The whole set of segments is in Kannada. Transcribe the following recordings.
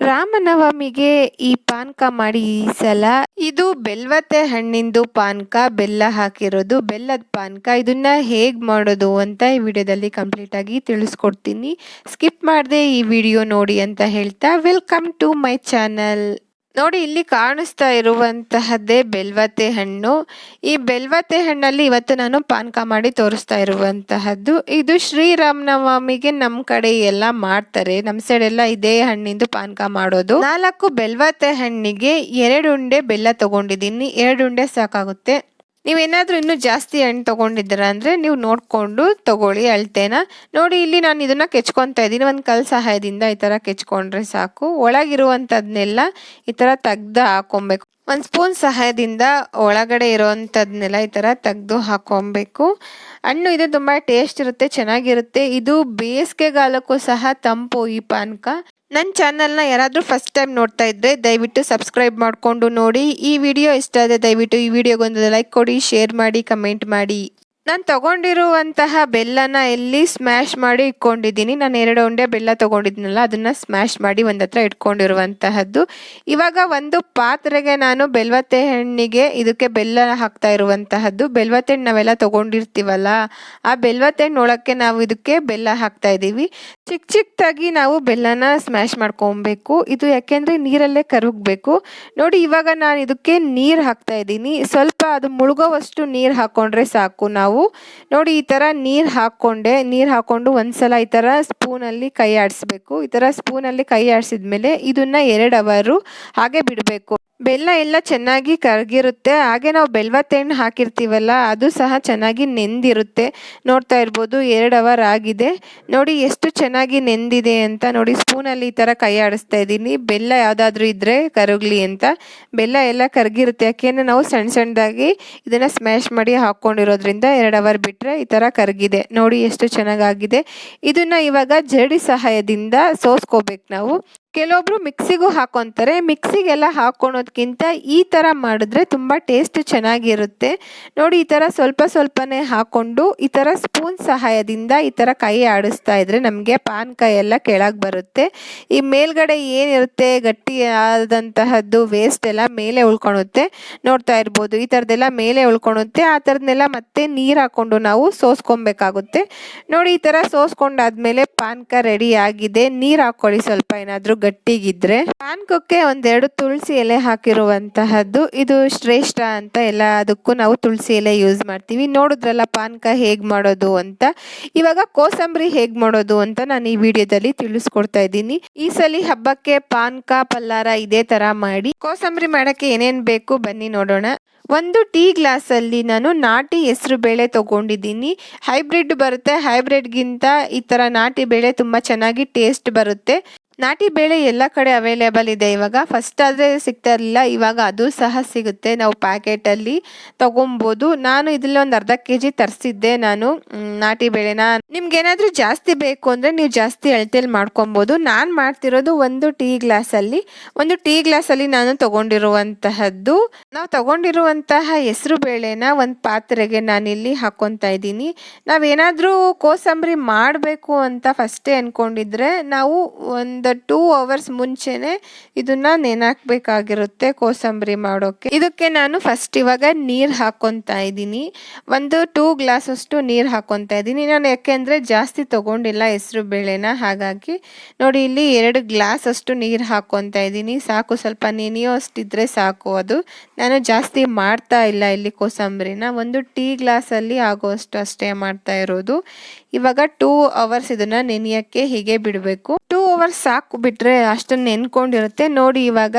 ರಾಮನವಮಿಗೆ ಈ ಪಾನಕ ಮಾಡಿ ಈ ಸಲ. ಇದು ಬೆಲ್ವತೆ ಹಣ್ಣಿಂದು ಪಾನಕ, ಬೆಲ್ಲ ಹಾಕಿರೋದು, ಬೆಲ್ಲದ ಪಾನಕ. ಇದನ್ನ ಹೇಗೆ ಮಾಡೋದು ಅಂತ ಈ ವಿಡಿಯೋದಲ್ಲಿ ಕಂಪ್ಲೀಟ್ ಆಗಿ ತಿಳಿಸ್ಕೊಡ್ತೀನಿ. ಸ್ಕಿಪ್ ಮಾಡದೆ ಈ ವಿಡಿಯೋ ನೋಡಿ ಅಂತ ಹೇಳ್ತಾ ವೆಲ್ಕಮ್ ಟು ಮೈ ಚಾನಲ್ ನೋಡಿ, ಇಲ್ಲಿ ಕಾಣಿಸ್ತಾ ಇರುವಂತಹದ್ದೇ ಬೆಲ್ವತೆ ಹಣ್ಣು. ಈ ಬೆಲ್ವತೆ ಹಣ್ಣಲ್ಲಿ ಇವತ್ತು ನಾನು ಪಾನಕ ಮಾಡಿ ತೋರಿಸ್ತಾ ಇರುವಂತಹದ್ದು. ಇದು ಶ್ರೀರಾಮನವಮಿಗೆ ನಮ್ಮ ಕಡೆ ಎಲ್ಲ ಮಾಡ್ತಾರೆ. ನಮ್ಮ ಸೈಡ್ ಎಲ್ಲ ಇದೇ ಹಣ್ಣಿಂದು ಪಾನಕ ಮಾಡೋದು. ನಾಲ್ಕು ಬೆಲ್ವತೆ ಹಣ್ಣಿಗೆ ಎರಡು ಉಂಡೆ ಬೆಲ್ಲ ತಗೊಂಡಿದ್ದೀನಿ. ಎರಡು ಉಂಡೆ ಸಾಕಾಗುತ್ತೆ. ನೀವೇನಾದ್ರೂ ಇನ್ನೂ ಜಾಸ್ತಿ ಹಣ್ಣು ತೊಗೊಂಡಿದ್ದೀರ ಅಂದರೆ ನೀವು ನೋಡಿಕೊಂಡು ತಗೊಳ್ಳಿ ಅಳ್ತೇನ. ನೋಡಿ, ಇಲ್ಲಿ ನಾನು ಇದನ್ನು ಕೆಚ್ಕೊತಾ ಇದ್ದೀನಿ. ಒಂದು ಕಲ್ ಸಹಾಯದಿಂದ ಈ ಥರ ಕೆಚ್ಕೊಂಡ್ರೆ ಸಾಕು. ಒಳಗಿರುವಂಥದ್ನೆಲ್ಲ ಈ ಥರ ತೆಗ್ದು ಹಾಕೊಬೇಕು. ಒಂದು ಸ್ಪೂನ್ ಸಹಾಯದಿಂದ ಒಳಗಡೆ ಇರೋವಂಥದ್ನೆಲ್ಲ ಈ ಥರ ತೆಗೆದು ಹಾಕೊಬೇಕು. ಹಣ್ಣು, ಇದು ತುಂಬ ಟೇಸ್ಟ್ ಇರುತ್ತೆ, ಚೆನ್ನಾಗಿರುತ್ತೆ. ಇದು ಬೇಸಿಗೆಗಾಲಕ್ಕೂ ಸಹ ತಂಪು ಈ ಪಾನಕ. ನನ್ನ ಚಾನಲ್ನ ಯಾರಾದರೂ ಫಸ್ಟ್ ಟೈಮ್ ನೋಡ್ತಾ ಇದ್ದರೆ ದಯವಿಟ್ಟು ಸಬ್ಸ್ಕ್ರೈಬ್ ಮಾಡಿಕೊಂಡು ನೋಡಿ. ಈ ವಿಡಿಯೋ ಇಷ್ಟ ಆದರೆ ದಯವಿಟ್ಟು ಈ ವಿಡಿಯೋಗೊಂದು ಲೈಕ್ ಕೊಡಿ ಶೇರ್ ಮಾಡಿ ಕಮೆಂಟ್ ಮಾಡಿ. ನಾನು ತೊಗೊಂಡಿರುವಂತಹ ಬೆಲ್ಲನ ಎಲ್ಲಿ ಸ್ಮ್ಯಾಶ್ ಮಾಡಿ ಇಟ್ಕೊಂಡಿದ್ದೀನಿ. ನಾನು ಎರಡು ಉಂಡೆ ಬೆಲ್ಲ ತೊಗೊಂಡಿದ್ದೀನಲ್ಲ ಅದನ್ನು ಸ್ಮ್ಯಾಶ್ ಮಾಡಿ ಒಂದು ಹತ್ರ ಇಟ್ಕೊಂಡಿರುವಂತಹದ್ದು. ಇವಾಗ ಒಂದು ಪಾತ್ರೆಗೆ ನಾನು ಬೆಲ್ವತ್ತೆ ಹಣ್ಣಿಗೆ ಇದಕ್ಕೆ ಬೆಲ್ಲ ಹಾಕ್ತಾ ಇರುವಂತಹದ್ದು. ಬೆಲ್ವತ್ತೆ ಹಣ್ಣು ನಾವೆಲ್ಲ ತೊಗೊಂಡಿರ್ತೀವಲ್ಲ, ಆ ಬೆಲ್ವತ್ತೆ ಹಣ್ಣು ನಾವು ಇದಕ್ಕೆ ಬೆಲ್ಲ ಹಾಕ್ತಾ ಇದ್ದೀವಿ ಚಿಕ್ಕ ಚಿಕ್ಕದಾಗಿ ನಾವು ಬೆಲ್ಲನ ಸ್ಮ್ಯಾಶ್ ಮಾಡ್ಕೊಬೇಕು. ಇದು ಯಾಕೆಂದರೆ ನೀರಲ್ಲೇ ಕರಗಬೇಕು. ನೋಡಿ, ಇವಾಗ ನಾನು ಇದಕ್ಕೆ ನೀರು ಹಾಕ್ತಾ ಇದ್ದೀನಿ. ಸ್ವಲ್ಪ ಅದು ಮುಳುಗೋವಷ್ಟು ನೀರು ಹಾಕ್ಕೊಂಡ್ರೆ ಸಾಕು ನಾವು. ನೋಡಿ, ಈ ಥರ ನೀರು ಹಾಕ್ಕೊಂಡೆ. ನೀರು ಹಾಕ್ಕೊಂಡು ಒಂದ್ಸಲ ಈ ಥರ ಸ್ಪೂನಲ್ಲಿ ಕೈ ಆಡಿಸ್ಬೇಕು. ಈ ಥರ ಸ್ಪೂನಲ್ಲಿ ಕೈ ಆಡಿಸಿದ್ಮೇಲೆ ಇದನ್ನು ಎರಡು ಅವರು ಹಾಗೆ ಬಿಡಬೇಕು. ಬೆಲ್ಲ ಎಲ್ಲ ಚೆನ್ನಾಗಿ ಕರಗಿರುತ್ತೆ. ಹಾಗೆ ನಾವು ಬೆಲ್ವತ್ತೆಣ್ಣು ಹಾಕಿರ್ತೀವಲ್ಲ, ಅದು ಸಹ ಚೆನ್ನಾಗಿ ನೆಂದಿರುತ್ತೆ. ನೋಡ್ತಾ ಇರ್ಬೋದು, ಎರಡು ಅವರ್ ಆಗಿದೆ. ನೋಡಿ ಎಷ್ಟು ಚೆನ್ನಾಗಿ ನೆಂದಿದೆ ಅಂತ. ನೋಡಿ ಸ್ಪೂನಲ್ಲಿ ಈ ಥರ ಕೈ ಆಡಿಸ್ತಾ ಇದ್ದೀನಿ. ಬೆಲ್ಲ ಯಾವುದಾದ್ರೂ ಇದ್ದರೆ ಕರಗಲಿ ಅಂತ. ಬೆಲ್ಲ ಎಲ್ಲ ಕರಗಿರುತ್ತೆ. ಯಾಕೆಂದರೆ ನಾವು ಸಣ್ಣ ಸಣ್ಣದಾಗಿ ಇದನ್ನು ಸ್ಮ್ಯಾಶ್ ಮಾಡಿ ಹಾಕ್ಕೊಂಡಿರೋದ್ರಿಂದ ಎರಡು ಅವರ್ ಬಿಟ್ಟರೆ ಈ ಥರ ಕರಗಿದೆ. ನೋಡಿ ಎಷ್ಟು ಚೆನ್ನಾಗಾಗಿದೆ. ಇದನ್ನು ಇವಾಗ ಜರಡಿ ಸಹಾಯದಿಂದ ಸೋಸ್ಕೋಬೇಕು ನಾವು. ಕೆಲವೊಬ್ರು ಮಿಕ್ಸಿಗೂ ಹಾಕೊತಾರೆ. ಮಿಕ್ಸಿಗೆಲ್ಲ ಹಾಕೊಳೋದ್ಕಿಂತ ಈ ಥರ ಮಾಡಿದ್ರೆ ತುಂಬ ಟೇಸ್ಟ್ ಚೆನ್ನಾಗಿರುತ್ತೆ. ನೋಡಿ, ಈ ಥರ ಸ್ವಲ್ಪ ಸ್ವಲ್ಪನೇ ಹಾಕ್ಕೊಂಡು ಈ ಥರ ಸ್ಪೂನ್ ಸಹಾಯದಿಂದ ಈ ಥರ ಕೈ ಆಡಿಸ್ತಾ ಇದ್ರೆ ನಮಗೆ ಪಾನಕ ಎಲ್ಲ ಕೆಳಗೆ ಬರುತ್ತೆ. ಈ ಮೇಲ್ಗಡೆ ಏನಿರುತ್ತೆ, ಗಟ್ಟಿ ಆದಂತಹದ್ದು ವೇಸ್ಟ್ ಎಲ್ಲ ಮೇಲೆ ಉಳ್ಕೊಳುತ್ತೆ. ನೋಡ್ತಾ ಇರ್ಬೋದು, ಈ ಥರದ್ದೆಲ್ಲ ಮೇಲೆ ಉಳ್ಕೊಳುತ್ತೆ. ಆ ಥರದನ್ನೆಲ್ಲ ಮತ್ತೆ ನೀರು ಹಾಕ್ಕೊಂಡು ನಾವು ಸೋಸ್ಕೊಬೇಕಾಗುತ್ತೆ. ನೋಡಿ, ಈ ಥರ ಸೋಸ್ಕೊಂಡಾದ್ಮೇಲೆ ಪಾನ್ಕ ರೆಡಿ ಆಗಿದೆ. ನೀರು ಹಾಕ್ಕೊಳ್ಳಿ ಸ್ವಲ್ಪ ಏನಾದರೂ ಗಟ್ಟಿಗಿದ್ರೆ ಪಾನ್ಕಕ್ಕೆ ಒಂದೆರಡು ತುಳಸಿ ಎಲೆ ಹಾಕಿರುವಂತಹದ್ದು ಇದು ಶ್ರೇಷ್ಠ ಅಂತ ಎಲ್ಲ ಅದಕ್ಕೂ ನಾವು ತುಳಸಿ ಎಲೆ ಯೂಸ್ ಮಾಡ್ತೀವಿ. ನೋಡಿದ್ರಲ್ಲ ಪಾನ್ಕ ಹೇಗ್ ಮಾಡೋದು ಅಂತ. ಇವಾಗ ಕೋಸಂಬರಿ ಹೇಗ್ ಮಾಡೋದು ಅಂತ ನಾನು ಈ ವಿಡಿಯೋದಲ್ಲಿ ತಿಳಿಸ್ಕೊಡ್ತಾ ಇದ್ದೀನಿ. ಈ ಸಲ ಹಬ್ಬಕ್ಕೆ ಪಾನಕ ಪಲ್ಲಾರ ಇದೇ ತರ ಮಾಡಿ ಕೋಸಂಬರಿ ಮಾಡಕ್ಕೆ ಏನೇನ್ ಬೇಕು ಬನ್ನಿ ನೋಡೋಣ. ಒಂದು ಟೀ ಗ್ಲಾಸಲ್ಲಿ ನಾನು ನಾಟಿ ಹೆಸರು ಬೇಳೆ ತೊಗೊಂಡಿದ್ದೀನಿ. ಹೈಬ್ರಿಡ್ ಬರುತ್ತೆ. ಹೈಬ್ರಿಡ್ಗಿಂತ ಈ ಥರ ನಾಟಿ ಬೇಳೆ ತುಂಬ ಚೆನ್ನಾಗಿ ಟೇಸ್ಟ್ ಬರುತ್ತೆ. ನಾಟಿ ಬೇಳೆ ಎಲ್ಲ ಕಡೆ ಅವೈಲೇಬಲ್ ಇದೆ ಇವಾಗ. ಫಸ್ಟ್ ಆದರೆ ಸಿಗ್ತಾ ಇರಲಿಲ್ಲ, ಇವಾಗ ಅದು ಸಹ ಸಿಗುತ್ತೆ. ನಾವು ಪ್ಯಾಕೆಟಲ್ಲಿ ತೊಗೊಬೋದು. ನಾನು ಇದರಲ್ಲಿ ಒಂದು ಅರ್ಧ ಕೆ ಜಿ ತರಿಸಿದ್ದೆ ನಾನು ನಾಟಿ ಬೇಳೆನ. ನಿಮ್ಗೇನಾದರೂ ಜಾಸ್ತಿ ಬೇಕು ಅಂದರೆ ನೀವು ಜಾಸ್ತಿ ಅಳತೆಯಲ್ಲಿ ಮಾಡ್ಕೊಬೋದು. ನಾನು ಮಾಡ್ತಿರೋದು ಒಂದು ಟೀ ಗ್ಲಾಸಲ್ಲಿ, ಒಂದು ಟೀ ಗ್ಲಾಸಲ್ಲಿ ನಾನು ತೊಗೊಂಡಿರುವಂತಹದ್ದು. ನಾವು ತೊಗೊಂಡಿರುವಂತಹ ಹೆಸರು ಬೇಳೆನ ಒಂದು ಪಾತ್ರೆಗೆ ನಾನಿಲ್ಲಿ ಹಾಕ್ಕೊತಾ ಇದ್ದೀನಿ. ನಾವೇನಾದರೂ ಕೋಸಂಬರಿ ಮಾಡಬೇಕು ಅಂತ ಫಸ್ಟೇ ಅಂದ್ಕೊಂಡಿದ್ರೆ ನಾವು ಒಂದು ಟೂ ಅವರ್ಸ್ ಮುಂಚೆನೆ ಇದನ್ನ ನೆನಾಕ್ಬೇಕಾಗಿರುತ್ತೆ ಕೋಸಂಬರಿ ಮಾಡೋಕ್ಕೆ ಇದಕ್ಕೆ ನಾನು ಫಸ್ಟ್ ಇವಾಗ ನೀರು ಹಾಕ್ಕೊತಾ ಇದ್ದೀನಿ. ಒಂದು ಟೂ ಗ್ಲಾಸ್ ಅಷ್ಟು ನೀರು ಹಾಕೊತಾ ಇದ್ದೀನಿ. ನಾನು ಯಾಕೆಂದರೆ ಜಾಸ್ತಿ ತಗೊಂಡಿಲ್ಲ ಹೆಸರು ಬೇಳೆನ. ಹಾಗಾಗಿ ನೋಡಿ ಇಲ್ಲಿ ಎರಡು ಗ್ಲಾಸ್ ಅಷ್ಟು ನೀರು ಹಾಕೊತಾ ಇದ್ದೀನಿ. ಸಾಕು, ಸ್ವಲ್ಪ ನೆನೆಯೋ ಅಷ್ಟಿದ್ರೆ ಸಾಕು ಅದು. ನಾನು ಜಾಸ್ತಿ ಮಾಡ್ತಾ ಇಲ್ಲ ಇಲ್ಲಿ ಕೋಸಂಬರಿನ. ಒಂದು ಟೀ ಗ್ಲಾಸಲ್ಲಿ ಆಗೋಷ್ಟು ಅಷ್ಟೇ ಮಾಡ್ತಾ ಇರೋದು. ಇವಾಗ ಟೂ ಅವರ್ಸ್ ಇದನ್ನ ನೆನೆಯಕ್ಕೆ ಹೀಗೆ ಬಿಡಬೇಕು. ಟೂ ಅವರ್ಸ್ ಸಾಕು ಬಿಟ್ರೆ ಅಷ್ಟನ್ನು ನೆನ್ಕೊಂಡಿರುತ್ತೆ. ನೋಡಿ ಇವಾಗ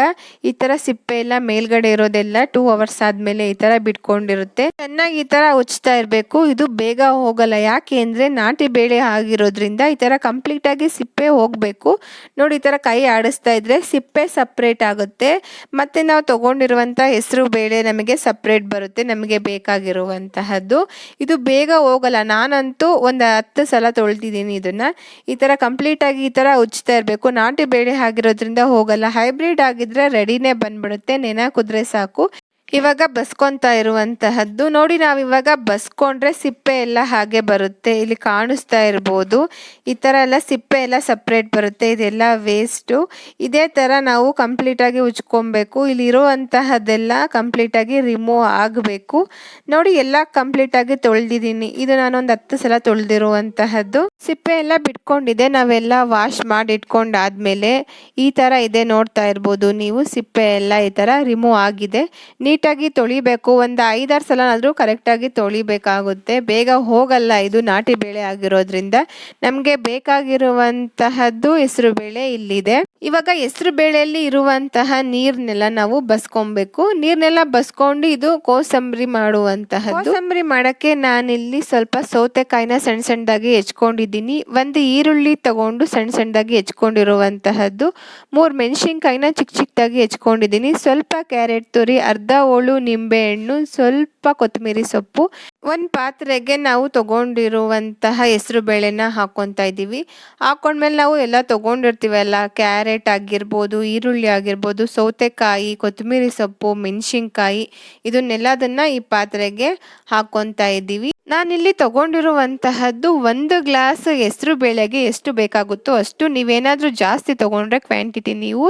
ಈ ತರ ಸಿಪ್ಪೆ ಎಲ್ಲ ಮೇಲ್ಗಡೆ ಇರೋದೆಲ್ಲ ಟೂ ಅವರ್ಸ್ ಆದ್ಮೇಲೆ ಈ ತರ ಬಿಟ್ಕೊಂಡಿರುತ್ತೆ. ಚೆನ್ನಾಗಿ ಈ ತರ ಉಚ್ತಾ ಇರಬೇಕು. ಇದು ಬೇಗ ಹೋಗಲ್ಲ. ಯಾಕೆ ಅಂದ್ರೆ ನಾಟಿ ಬೇಳೆ ಆಗಿರೋದ್ರಿಂದ ಈ ತರ ಕಂಪ್ಲೀಟ್ ಆಗಿ ಸಿಪ್ಪೆ ಹೋಗಬೇಕು. ನೋಡಿ ಈ ತರ ಕೈ ಆಡಿಸ್ತಾ ಇದ್ರೆ ಸಿಪ್ಪೆ ಸಪ್ರೇಟ್ ಆಗುತ್ತೆ. ಮತ್ತೆ ನಾವು ತಗೊಂಡಿರುವಂತ ಹೆಸರು ಬೇಳೆ ನಮಗೆ ಸಪ್ರೇಟ್ ಬರುತ್ತೆ. ನಮಗೆ ಬೇಕಾಗಿರುವಂತಹದ್ದು. ಇದು ಬೇಗ ಹೋಗಲ್ಲ. ನಾನಂತೂ ಒಂದು ಹತ್ತು ಸಲ ತೊಳ್ತಿದ್ದೀನಿ ಇದನ್ನ. ಈ ತರ ಕಂಪ್ಲೀಟ್ ಆಗಿ ಈ ತರ ಉಜ್ತಾ ಇರಬೇಕು. ನಾಟಿ ಬೇಳೆ ಆಗಿರೋದ್ರಿಂದ ಹೋಗಲ್ಲ. ಹೈಬ್ರಿಡ್ ಆಗಿದ್ರೆ ರೆಡಿನೇ ಬಂದ್ಬಿಡುತ್ತೆ. ನೆನೆ ಕುದ್ರೆ ಸಾಕು. ಇವಾಗ ಬಸ್ಕೊಂತಾ ಇರುವಂತಹದ್ದು. ನೋಡಿ ನಾವು ಇವಾಗ ಬಸ್ಕೊಂಡ್ರೆ ಸಿಪ್ಪೆ ಎಲ್ಲ ಹಾಗೆ ಬರುತ್ತೆ. ಇಲ್ಲಿ ಕಾಣಿಸ್ತಾ ಇರ್ಬೋದು. ಈ ಥರ ಎಲ್ಲ ಸಿಪ್ಪೆ ಎಲ್ಲ ಸಪ್ರೇಟ್ ಬರುತ್ತೆ. ಇದೆಲ್ಲ ವೇಸ್ಟು ಇದೇ ಥರ ನಾವು ಕಂಪ್ಲೀಟಾಗಿ ಉಜ್ಕೊಬೇಕು. ಇಲ್ಲಿ ಇರುವಂತಹದ್ದೆಲ್ಲ ಕಂಪ್ಲೀಟಾಗಿ ರಿಮೂವ್ ಆಗಬೇಕು. ನೋಡಿ, ಎಲ್ಲ ಕಂಪ್ಲೀಟಾಗಿ ತೊಳೆದಿದ್ದೀನಿ. ಇದು ನಾನೊಂದು ಹತ್ತು ಸಲ ತೊಳೆದಿರುವಂತಹದ್ದು. ಸಿಪ್ಪೆ ಎಲ್ಲ ಬಿಟ್ಕೊಂಡಿದೆ. ನಾವೆಲ್ಲ ವಾಶ್ ಮಾಡಿ ಇಟ್ಕೊಂಡಾದ್ಮೇಲೆ ಈ ಥರ ಇದೆ ನೋಡ್ತಾ ಇರ್ಬೋದು ನೀವು. ಸಿಪ್ಪೆ ಎಲ್ಲ ಈ ಥರ ರಿಮೂವ್ ಆಗಿದೆ. ನೀಟಾಗಿ ತೊಳಿಬೇಕು. ಒಂದು ಐದಾರು ಸಲನಾದರೂ ಕರೆಕ್ಟಾಗಿ ತೊಳಿಬೇಕಾಗುತ್ತೆ. ಬೇಗ ಹೋಗಲ್ಲ ಇದು ನಾಟಿ ಬೇಳೆ ಆಗಿರೋದ್ರಿಂದ. ನಮಗೆ ಬೇಕಾಗಿರುವಂತಹದ್ದು ಹೆಸರು ಬೇಳೆ ಇಲ್ಲಿದೆ. ಇವಾಗ ಹೆಸರು ಬೇಳೆಯಲ್ಲಿ ಇರುವಂತಹ ನೀರ್ನೆಲ್ಲ ನಾವು ಬಸ್ಕೊಬೇಕು. ನೀರ್ನೆಲ್ಲ ಬಸ್ಕೊಂಡು ಇದು ಕೋಸಂಬರಿ ಮಾಡುವಂತಹದ್ದು. ಕೋಸಂಬರಿ ಮಾಡಕ್ಕೆ ನಾನಿಲ್ಲಿ ಸ್ವಲ್ಪ ಸೌತೆಕಾಯಿನ ಸಣ್ಣ ಸಣ್ಣದಾಗಿ ಹೆಚ್ಕೊಂಡಿದ್ದೀನಿ. ಒಂದು ಈರುಳ್ಳಿ ತಗೊಂಡು ಸಣ್ಣ ಸಣ್ಣದಾಗಿ ಹೆಚ್ಕೊಂಡಿರುವಂತಹದ್ದು. ಮೂರು ಮೆಣಸಿನ್ಕಾಯಿನ ಚಿಕ್ಕ ಚಿಕ್ಕದಾಗಿ ಹೆಚ್ಕೊಂಡಿದ್ದೀನಿ. ಸ್ವಲ್ಪ ಕ್ಯಾರೆಟ್ ತುರಿ, ಅರ್ಧ ಹೋಳು ನಿಂಬೆಹಣ್ಣು ಸ್ವಲ್ಪ ಕೊತ್ತಂಬರಿ ಸೊಪ್ಪು. ಒಂದು ಪಾತ್ರೆಗೆ ನಾವು ತಗೊಂಡಿರುವಂತಹ ಹೆಸರು ಬೇಳೆನ ಹಾಕ್ಕೊತಾ ಇದ್ದೀವಿ. ಹಾಕೊಂಡ್ಮೇಲೆ ನಾವು ಎಲ್ಲ ತಗೊಂಡಿರ್ತೀವಲ್ಲ ಕ್ಯಾರೆಟ್ ಆಗಿರ್ಬೋದು, ಈರುಳ್ಳಿ ಆಗಿರ್ಬೋದು, ಸೌತೆಕಾಯಿ, ಕೊತ್ತಂಬರಿ ಸೊಪ್ಪು, ಮೆಣಸಿನ್ಕಾಯಿ ಇದನ್ನೆಲ್ಲದನ್ನ ಈ ಪಾತ್ರೆಗೆ ಹಾಕ್ಕೊತಾ ಇದ್ದೀವಿ. ನಾನಿಲ್ಲಿ ತಗೊಂಡಿರುವಂತಹದ್ದು ಒಂದು ಗ್ಲಾಸ್ ಹೆಸರು ಬೇಳೆಗೆ ಎಷ್ಟು ಬೇಕಾಗುತ್ತೋ ಅಷ್ಟು ನೀವೇನಾದರೂ ಜಾಸ್ತಿ ತಗೊಂಡ್ರೆ ಕ್ವಾಂಟಿಟಿ ನೀವು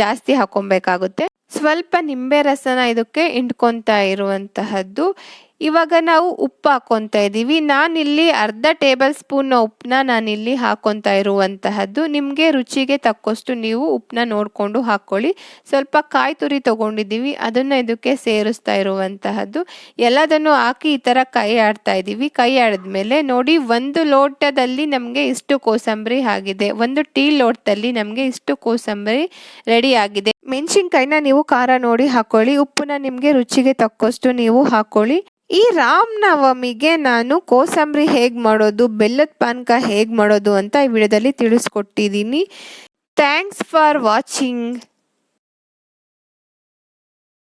ಜಾಸ್ತಿ ಹಾಕೊಬೇಕಾಗುತ್ತೆ ಸ್ವಲ್ಪ ನಿಂಬೆ ರಸನ ಇದಕ್ಕೆ ಹಿಂಡ್ಕೊತಾ ಇರುವಂತಹದ್ದು. ಇವಾಗ ನಾವು ಉಪ್ಪು ಹಾಕ್ಕೊತಾ ಇದ್ದೀವಿ. ನಾನಿಲ್ಲಿ ಅರ್ಧ ಟೇಬಲ್ ಸ್ಪೂನ್ ಉಪ್ಪನ್ನ ನಾನಿಲ್ಲಿ ಹಾಕ್ಕೊತಾ ಇರುವಂತಹದ್ದು. ನಿಮಗೆ ರುಚಿಗೆ ತಕ್ಕಷ್ಟು ನೀವು ಉಪ್ಪನ್ನ ನೋಡಿಕೊಂಡು ಹಾಕ್ಕೊಳ್ಳಿ ಸ್ವಲ್ಪ ಕಾಯಿ ತುರಿ ತೊಗೊಂಡಿದ್ದೀವಿ. ಅದನ್ನು ಇದಕ್ಕೆ ಸೇರಿಸ್ತಾ ಇರುವಂತಹದ್ದು. ಎಲ್ಲದನ್ನು ಹಾಕಿ ಈ ಥರ ಕೈ ಆಡ್ತಾ ಇದ್ದೀವಿ. ಕೈ ಆಡಿದ್ಮೇಲೆ ನೋಡಿ, ಒಂದು ಲೋಟದಲ್ಲಿ ನಮಗೆ ಇಷ್ಟು ಕೋಸಂಬರಿ ಆಗಿದೆ. ಒಂದು ಟೀ ಲೋಟದಲ್ಲಿ ನಮಗೆ ಇಷ್ಟು ಕೋಸಂಬರಿ ರೆಡಿ ಆಗಿದೆ. ಮೆಣಸಿನ್ಕಾಯಿನ ನೀವು ಖಾರ ನೋಡಿ ಹಾಕೊಳ್ಳಿ, ಉಪ್ಪನ್ನ ನಿಮಗೆ ರುಚಿಗೆ ತಕ್ಕಷ್ಟು ನೀವು ಹಾಕೊಳ್ಳಿ. ಈ ರಾಮನವಮಿಗೆ ನಾನು ಕೋಸಂಬರಿ ಹೇಗೆ ಮಾಡೋದು, ಬೆಲ್ಲದ ಪಾನಕ ಹೇಗೆ ಮಾಡೋದು ಅಂತ ಈ ವಿಡಿಯೋದಲ್ಲಿ ತಿಳಿಸ್ಕೊಟ್ಟಿದ್ದೀನಿ. Thanks for watching